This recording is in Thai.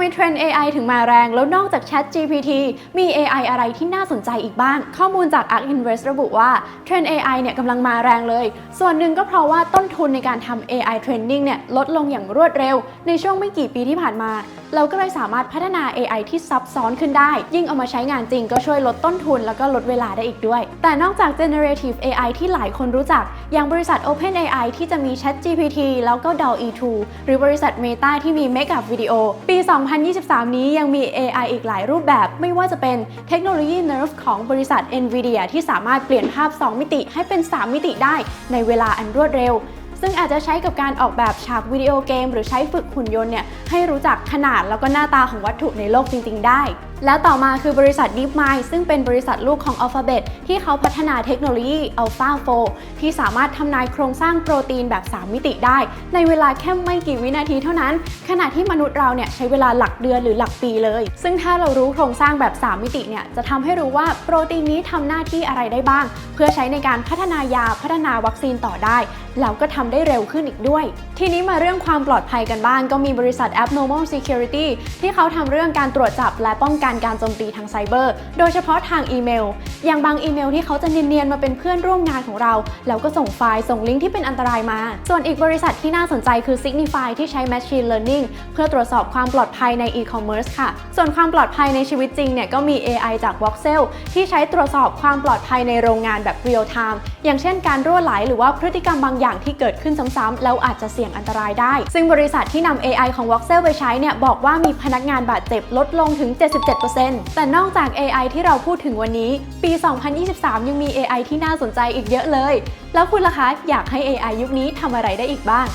ไมเทรนด์ AI ถึงมาแรง แล้วนอกจาก Chat GPT มี AI อะไรที่น่าสนใจอีกบ้าง ข้อมูลจาก Ark Invest ระบุว่าเทรนด์ AI เนี่ยกำลังมาแรงเลย ส่วนหนึ่งก็เพราะว่าต้นทุนในการทำ AI training เนี่ยลดลงอย่างรวดเร็ว ในช่วงไม่กี่ปีที่ผ่านมา เราก็เลยสามารถพัฒนา AI ที่ซับซ้อนขึ้นได้ ยิ่งเอามาใช้งานจริงก็ช่วยลดต้นทุนแล้วก็ลดเวลาได้อีกด้วย แต่นอกจาก generative AI ที่หลายคนรู้จัก อย่างบริษัท OpenAI ที่จะมี ChatGPT แล้วก็ DALL-E 2 หรือบริษัท Meta ที่มี Makeup Video ปี2 2023 นี้ยังมี AI อีกหลายรูปแบบ ไม่ว่าจะเป็นเทคโนโลยี Nerve ของบริษัท NVIDIA ที่สามารถเปลี่ยนภาพ 2 มิติให้เป็น 3 มิติได้ในเวลาอันรวดเร็ว ซึ่งอาจจะใช้กับการออกแบบฉากวิดีโอเกม หรือใช้ฝึกหุ่นยนต์เนี่ยให้รู้จักขนาดแล้วก็หน้าตาของวัตถุในโลกจริง ๆ ได้ และต่อมาคือบริษัท DeepMind ซึ่งเป็นบริษัทลูกของ Alphabet ที่เขาพัฒนาเทคโนโลยี AlphaFold ที่สามารถทำนายโครงสร้างโปรตีนแบบ 3 มิติได้ ในเวลาแค่ไม่กี่วินาทีเท่านั้น ขณะที่มนุษย์เราเนี่ยใช้เวลาหลักเดือนหรือหลักปีเลย ซึ่งถ้าเรารู้โครงสร้างแบบ 3 มิติเนี่ยจะทำให้รู้ว่าโปรตีนนี้ทำหน้าที่อะไรได้บ้าง เพื่อใช้ในการพัฒนายาพัฒนาวัคซีนต่อได้แล้วก็ทำได้เร็วขึ้นอีกด้วย ทีนี้มาเรื่องความปลอดภัยกันบ้าง ก็มีบริษัท Abnormal Security ที่เขาทำเรื่องการตรวจจับและป้องกันการโจมตีทางไซเบอร์ โดยเฉพาะทางอีเมล อย่างบางอีเมลที่เขาจะเนียนๆมาเป็นเพื่อนร่วมงานของเราแล้วก็ส่งไฟล์ส่งลิงก์ที่เป็นอันตรายมา ส่วนอีกบริษัทที่น่าสนใจคือ Signify ที่ใช้ Machine Learning เพื่อตรวจสอบความปลอดภัยใน e-commerce ค่ะ ส่วนความปลอดภัยในชีวิตจริงเนี่ยก็มี AI จาก Voxel ที่ใช้ตรวจสอบความปลอดภัยในโรงงานแบบ real time อย่างเช่นการรั่วไหลหรือว่าพฤติกรรมบางอย่างที่เกิดขึ้นซ้ำๆแล้วอาจจะเสี่ยงอันตรายได้ ซึ่งบริษัทที่นำ AI ของ Voxel ไปใช้เนี่ยบอกว่ามีพนักงานบาดเจ็บลดลงถึง 77%แต่นอกจาก AI ที่เราพูดถึงวันนี้ปี2023 ยังมี AI ที่น่าสนใจอีกเยอะเลย แล้วคุณล่ะคะ อยากให้ AI ยุคนี้ทำอะไรได้อีกบ้าง